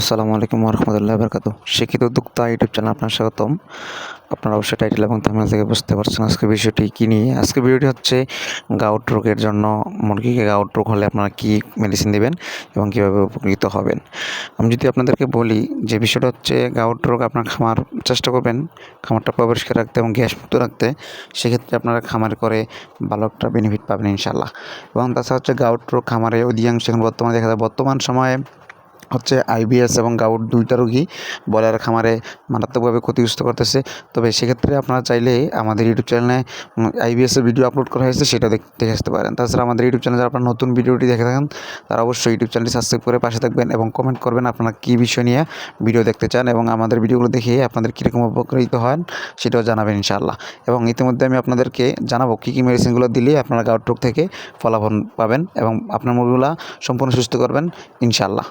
আসসালামু আলাইকুম রহমতুল্লাহ বরকাত শিক্ষিত উদ্যোক্তা ইউটিউব চ্যানেল আপনার স্বাগতম। আপনারা অবশ্যই টাইটেল এবং থামনেল থেকে বুঝতে পারছেন আজকে বিষয়টি কী নিয়ে। আজকে ভিডিওটি হচ্ছে গাউট রোগের জন্য মুরগিকে গাউট রোগ হলে আপনারা কী মেডিসিন দেবেন এবং কীভাবে উপকৃত হবেন। আমি যদি আপনাদেরকে বলি যে বিষয়টা হচ্ছে গাউট রোগ, আপনার খামার চেষ্টা করবেন, খামারটা পরিষ্কার রাখতে এবং গ্যাস মুক্ত রাখতে। সেক্ষেত্রে আপনারা খামার করে ভালো একটা বেনিফিট পাবেন ইনশাল্লাহ এবং তাছাড়া হচ্ছে গাউট রোগ খামারে অধিকাংশ এখন বর্তমানে দেখা যায়, বর্তমান সময়ে হচ্ছে আইবিএস এবং গাউট দুইটা রোগী ব্রয়লার খামারে মারাত্মকভাবে ক্ষতিগ্রস্ত করতেছে। তবে সেক্ষেত্রে আপনারা চাইলে আমাদের ইউটিউব চ্যানেলে আইবিএসের ভিডিও আপলোড করা হয়েছে সেটা দেখে আসতে পারেন। তাছাড়া আমাদের ইউটিউব চ্যানেলে আপনার নতুন ভিডিওটি দেখে থাকেন, তারা অবশ্যই ইউটিউব চ্যানেলটি সাবস্ক্রাইব করে পাশে থাকবেন এবং কমেন্ট করবেন আপনারা কী বিষয় নিয়ে ভিডিও দেখতে চান এবং আমাদের ভিডিওগুলো দেখে আপনাদের কীরকম উপকৃত হন সেটাও জানাবেন ইনশাআল্লাহ। এবং ইতিমধ্যে আমি আপনাদেরকে জানাব কী কী মেডিসিনগুলো দিলে আপনারা গাউট রোগ থেকে ফলাফল পাবেন এবং আপনার মুরগিগুলো সম্পূর্ণ সুস্থ করবেন ইনশাআল্লাহ।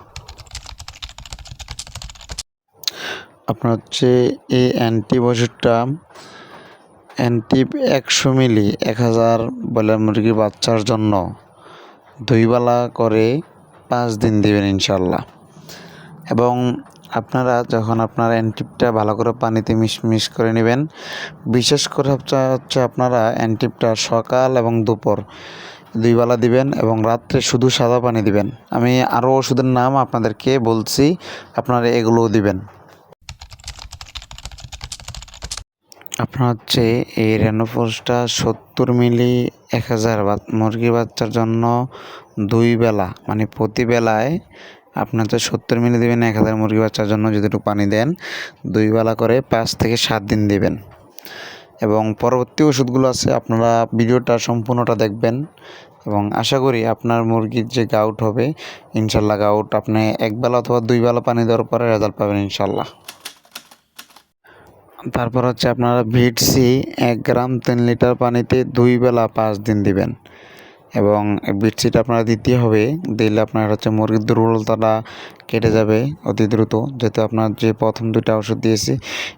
আপনার হচ্ছে এই অ্যান্টি ওষুধটা অ্যান্টি একশো মিলি, এক হাজার ব্রয়লার মুরগির বাচ্চার জন্য দুইবেলা করে পাঁচ দিন দেবেন ইনশাল্লাহ এবং আপনারা যখন আপনার অ্যান্টিপটা ভালো করে পানিতে মিশ মিশ করে নেবেন, বিশেষ করে হচ্ছে আপনারা অ্যান্টিপটা সকাল এবং দুপুর দুইবেলা দিবেন এবং রাত্রে শুধু সাদা পানি দিবেন। আমি আরও ওষুধের নাম আপনাদেরকে বলছি, আপনারা এগুলোও দিবেন। আপনার হচ্ছে এই রেনোফোর্সটা সত্তর মিলি এক হাজার বা মুরগি বাচ্চার জন্য দুই বেলা মানে প্রতি বেলায় আপনার হচ্ছে সত্তর মিলি দেবেন, এক হাজার মুরগি বাচ্চার জন্য একটু পানি দেন, দুই বেলা করে পাঁচ থেকে সাত দিন দেবেন। এবং পরবর্তী ওষুধগুলো আছে, আপনারা ভিডিওটা সম্পূর্ণটা দেখবেন। এবং আশা করি আপনার মুরগির যে গাউট হবে, ইনশাল্লাহ গাউট আপনি একবেলা অথবা দুই বেলা পানি দেওয়ার পরে রেজাল্ট পাবেন ইনশাল্লাহ। তারপর হচ্ছে আপনারা ভিটসি এক গ্রাম তিন লিটার পানিতে দুই বেলা পাঁচ দিন দিবেন। এবং বিটসিটা আপনারা দিতে হবে, দিলে আপনার হচ্ছে মুরগির দুর্বলতাটা কেটে যাবে অতি দ্রুত। যেহেতু আপনার যে প্রথম দুইটা ওষুধ দিয়েছি,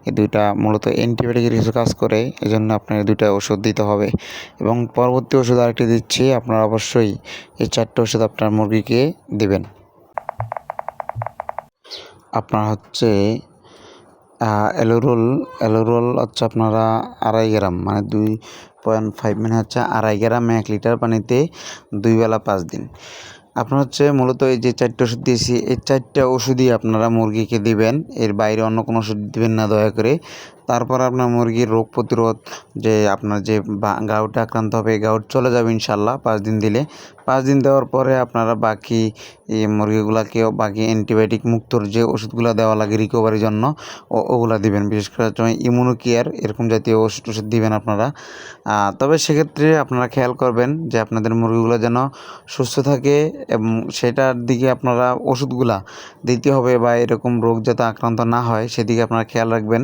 এই দুইটা মূলত অ্যান্টিবায়োটিকের কিছু কাজ করে এই জন্য আপনার দুইটা ওষুধ দিতে হবে। এবং পরবর্তী ওষুধ আরেকটি দিচ্ছি, আপনারা অবশ্যই এই চারটে ওষুধ আপনার মুরগিকে দেবেন। আপনার হচ্ছে এলোরোল অ্যালোরোল হচ্ছে আপনারা আড়াই গ্রাম মানে দুই পয়েন্ট ফাইভ মানে হচ্ছে আড়াই গ্রাম এক লিটার পানিতে দুই বেলা পাঁচ দিন। আপনার হচ্ছে মূলত এই যে চারটে ওষুধ দিয়েছি, এই চারটা ওষুধই আপনারা মুরগিকে দিবেন, এর বাইরে অন্য কোনো ওষুধ দিবেন না দয়া করে। তারপর আপনার মুরগির রোগ প্রতিরোধ যে আপনার যে গাউটে আক্রান্ত হবে গাউট চলে যাবে ইনশাল্লাহ পাঁচ দিন দিলে। পাঁচ দিন দেওয়ার পরে আপনারা বাকি মুরগিগুলাকেও বাকি অ্যান্টিবায়োটিক মুক্তর যে ওষুধগুলো দেওয়া লাগে রিকভারির জন্য ওগুলো দিবেন। বিশেষ করে ইমিউনো কেয়ার এরকম জাতীয় ওষুধ ওষুধ দিবেন আপনারা। তবে সেক্ষেত্রে আপনারা খেয়াল করবেন যে আপনাদের মুরগিগুলো যেন সুস্থ থাকে এবং সেটার দিকে আপনারা ওষুধগুলা দিতে হবে বা এরকম রোগ যাতে আক্রান্ত না হয়, সেদিকে আপনারা খেয়াল রাখবেন।